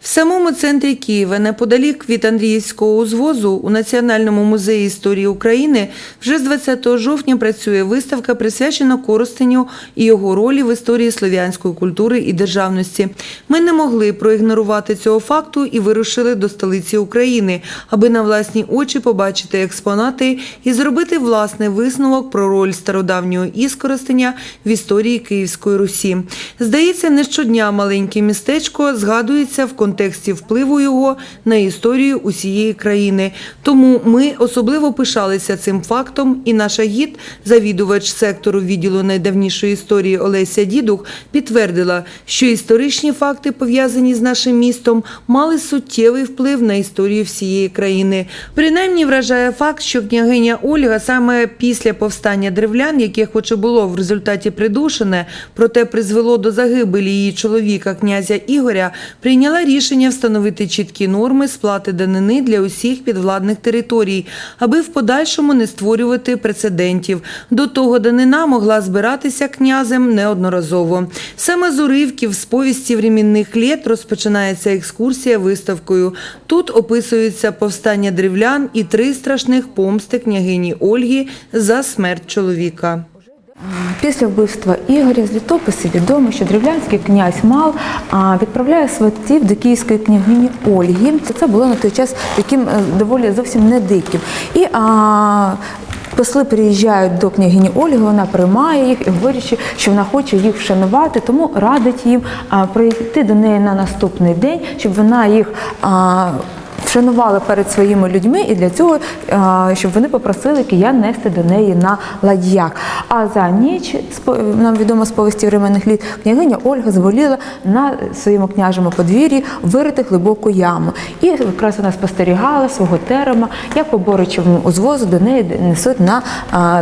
В самому центрі Києва, неподалік від Андріївського узвозу, у Національному музеї історії України вже з 20 жовтня працює виставка, присвячена Коростеню і його ролі в історії слов'янської культури і державності. Ми не могли проігнорувати цього факту і вирушили до столиці України, аби на власні очі побачити експонати і зробити власний висновок про роль стародавнього іскоростеня в історії Київської Русі. Здається, не щодня маленьке містечко згадується в контексті впливу його на історію усієї країни. Тому ми особливо пишалися цим фактом, і наша гід, завідувач сектору відділу найдавнішої історії Олеся Дідух, підтвердила, що історичні факти, пов'язані з нашим містом, мали суттєвий вплив на історію всієї країни. Принаймні вражає факт, що княгиня Ольга саме після повстання древлян, яке хоч і було в результаті придушене, проте призвело до загибелі її чоловіка, князя Ігоря, прийняла рішення встановити чіткі норми сплати данини для усіх підвладних територій, аби в подальшому не створювати прецедентів. До того данина могла збиратися князем неодноразово. Саме з уривків з повісті времінних літ розпочинається екскурсія виставкою. Тут описується повстання древлян і три страшних помсти княгині Ольги за смерть чоловіка. Після вбивства Ігоря з літописів відомо, що древлянський князь Мал відправляє сватів до київської княгині Ольги. Це було на той час таким е, доволі зовсім не диким. І а, Посли приїжджають до княгині Ольги, вона приймає їх і говорить, що вона хоче їх вшанувати, тому радить їм прийти до неї на наступний день, щоб вона їх а, вшанувала перед своїми людьми, і для цього, щоб вони попросили киян нести до неї на ладьях. А за ніч, нам відомо з повісті временних літ, княгиня Ольга зволіла на своєму княжому подвір'ї вирити глибоку яму. І якраз вона спостерігала свого терема, як по боричевому узвозу до неї несуть на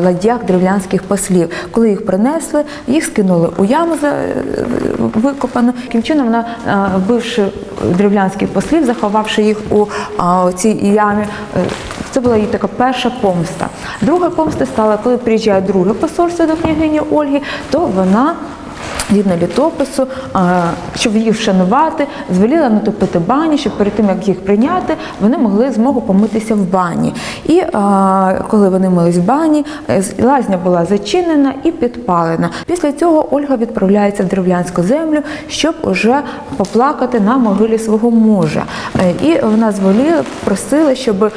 ладьях древлянських послів. Коли їх принесли, їх скинули у яму викопану. Таким чином вона, вбивши древлянських послів, заховавши їх у а, цій ямі. е, Це була її така перша помста. Друга помста стала, коли приїжджає друге посольство до княгині Ольги, то вона. Згідно літопису, щоб їх вшанувати, звеліла натопити бані, щоб перед тим як їх прийняти, вони могли змогу помитися в бані. І коли вони мились в бані, е, лазня була зачинена і підпалена. Після цього Ольга відправляється в древлянську землю, щоб уже поплакати на могилі свого мужа. Е, І вона зволіла, просила, щоб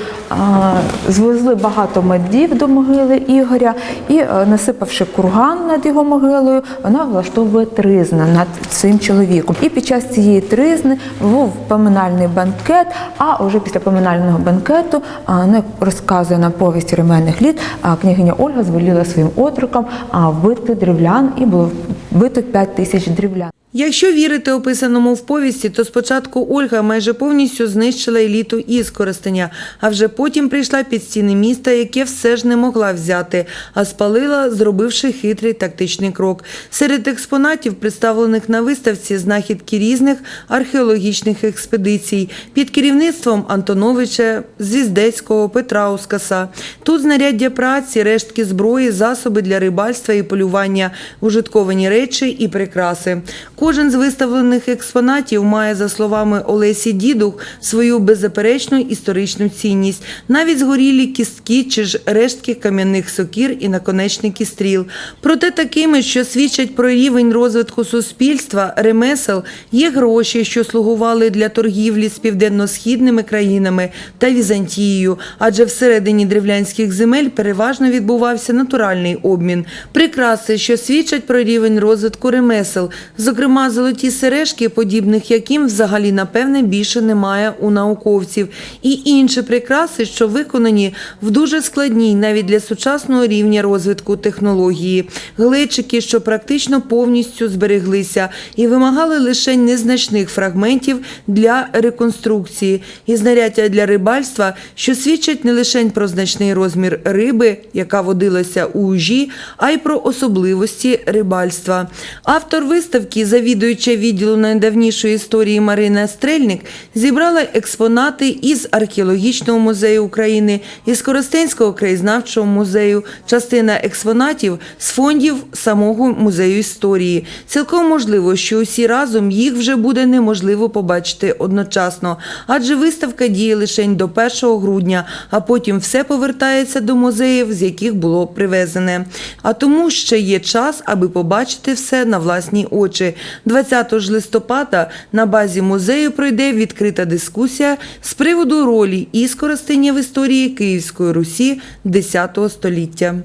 звезли багато медів до могили Ігоря, і е, насипавши курган над його могилою, вона влаштовує тризна над цим чоловіком. І під час цієї тризни був поминальний банкет. А вже після поминального банкету а, ну, розказує на повість ременних літ, княгиня Ольга звеліла своїм отрукам вбити древлян, і було вбито 5 тисяч древлян. Якщо вірити описаному в повісті, то спочатку Ольга майже повністю знищила еліту Іскоростеня, а вже потім прийшла під стіни міста, яке все ж не могла взяти, а спалила, зробивши хитрий тактичний крок. Серед експонатів, представлених на виставці, знахідки різних археологічних експедицій під керівництвом Антоновича, Звіздецького, Петра Ускаса. Тут знаряддя праці, рештки зброї, засоби для рибальства і полювання, ужитковані речі і прикраси. Кожен з виставлених експонатів має, за словами Олесі Дідух, свою беззаперечну історичну цінність. Навіть згорілі кістки чи ж рештки кам'яних сокір і наконечники стріл. Проте такими, що свідчать про рівень розвитку суспільства, ремесел, є гроші, що слугували для торгівлі з південно-східними країнами та Візантією, адже всередині древлянських земель переважно відбувався натуральний обмін. Прикраси, що свідчать про рівень розвитку ремесел, зокрема золоті сережки, подібних яким взагалі напевне більше немає у науковців, і інші прикраси, що виконані в дуже складній навіть для сучасного рівня розвитку технології, глечики, що практично повністю збереглися і вимагали лише незначних фрагментів для реконструкції, і знаряддя для рибальства, що свідчать не лише про значний розмір риби, яка водилася у ужі, а й про особливості рибальства. Мистецтва. Автор виставки, завідуюча відділу найдавнішої історії Марина Стрельник, зібрала експонати із археологічного музею України, із Коростенського краєзнавчого музею, частина експонатів з фондів самого музею історії. Цілком можливо, що усі разом їх вже буде неможливо побачити одночасно, адже виставка діє лише до 1 грудня, а потім все повертається до музеїв, з яких було привезене. А тому ще є час, аби побачити все на власні очі. 20 ж листопада на базі музею пройде відкрита дискусія з приводу ролі іскоростення в історії Київської Русі X століття.